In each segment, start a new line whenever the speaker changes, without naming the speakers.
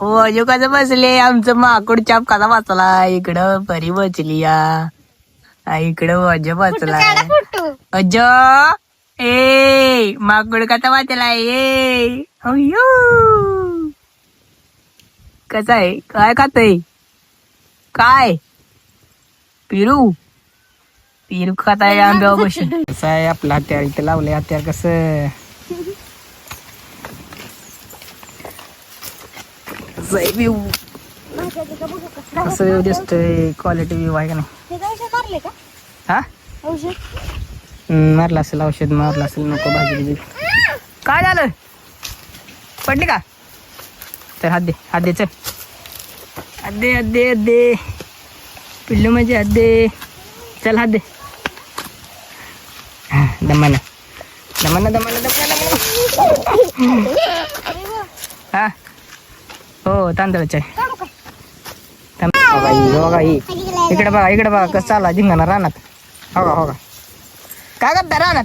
हो अजो कसं बसले? आमचं माकूड चाप कसा वाचला इकडं परी बसली या. आ, इकडं अजो
फोटो
अजो ए माकूड कसा वाचलाय ए अय्यो. कसा आहे? काय खातय? काय? पिरू. पिरू खाताय आंब्यावर बसून. कसं आहे आपलं हत्यार? इथं लावलंय हत्यार कसं? कसं आहे व्ह्यू कसं दिसतोय क्वालिटी व्ह्यू आहे का नाही?
हे मारले
असेल औषध मारलं असेल नको भाजी बिजी. काय झालं? पडली का? तर हात दे हात दे चल. हात दे हात दे हात दे. पिल्लू म्हणजे हात दे. चल हात दे. दमानं दमानं दमानं दमानं दमानं. हा? हो तांदळाचे. आहे
काढू का
तांदूळ बघा ही, ही. इकडे बघा इकडे बघा कसं चालला धिंगाणा रानात. हो का हो का? काय करता रानात?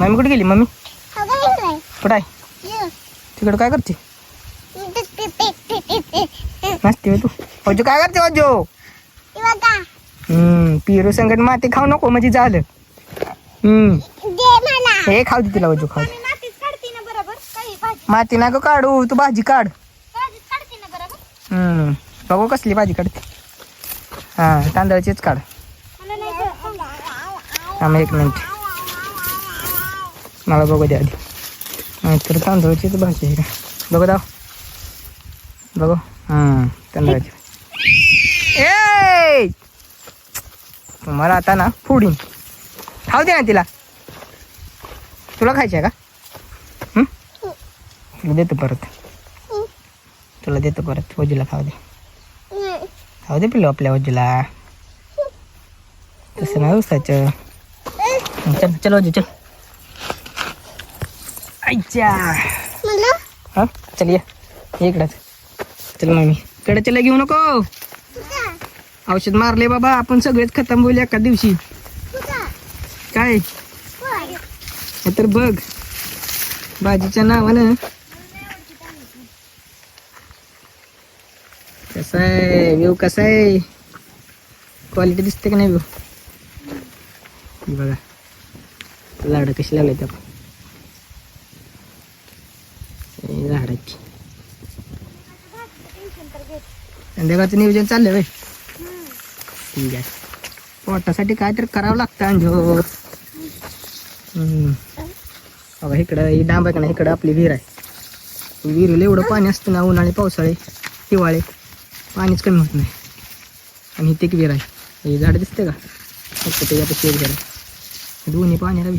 मम्मी कुठे गेली मम्मी? कुठं आहे? तिकडे काय करते? नसते तू. अजो काय करते अजो हम्म पिरू संगत माती खाऊ नको म्हणजे झालं. हम्म हे खाऊ दे तिला अजो खाऊ दे
मातीच काढते ना बरोबर काही भाजी
माती ना ग काढू तू भाजी काढ. हम्म बघू कसली भाजी काढते. हा तांदळाचीच काढ. एक मिनिट. मला बघू द्या आधी. नाहीतर तांदळाचीच भाजी आहे. का बघू दाव. बघू. हां तांदळाची. ए! तुम्हाला आता ना फोडीन खाऊ दे ना तिला. तुला खायची आहे का? तुला देतो परत. तुला देतो परत. वजूला खाऊ दे. खाऊ दे पिल्लू आपल्या वजूला. तसं नाही उसाचं. चल चल वजू चल. आईच्या. हा? चल ये. इकडंच चल मम्मी इकडे चला घेऊ नको. औषध मारले बाबा. आपण सगळेच खतम होईल एका दिवशी. काय? हे तर बघ. भाजीच्या नावानं कसं आहे? व्यू कसा आहे? क्वालिटी दिसते का नाही व्यू बघा. झाडं कशी लावले त्या झाडाची. संध्याकाळचं नियोजन चाललंय बाई ठीक आहे. पोटासाठी काय तर करावं लागतं अंजो. हम्म. बघा इकडं ही डांब आहे का नाही? इकडं आपली विहीर आहे. विहिरीला एवढं पाणी असतं ना उन्हाळे पावसाळे हिवाळे. पाणीच कमी होत नाही. आणि इथे एक विहीर आहे. हे झाड दिसते का? फक्त त्याच्यापेक्षा एक विहीर आहे दोन्ही पाण्याला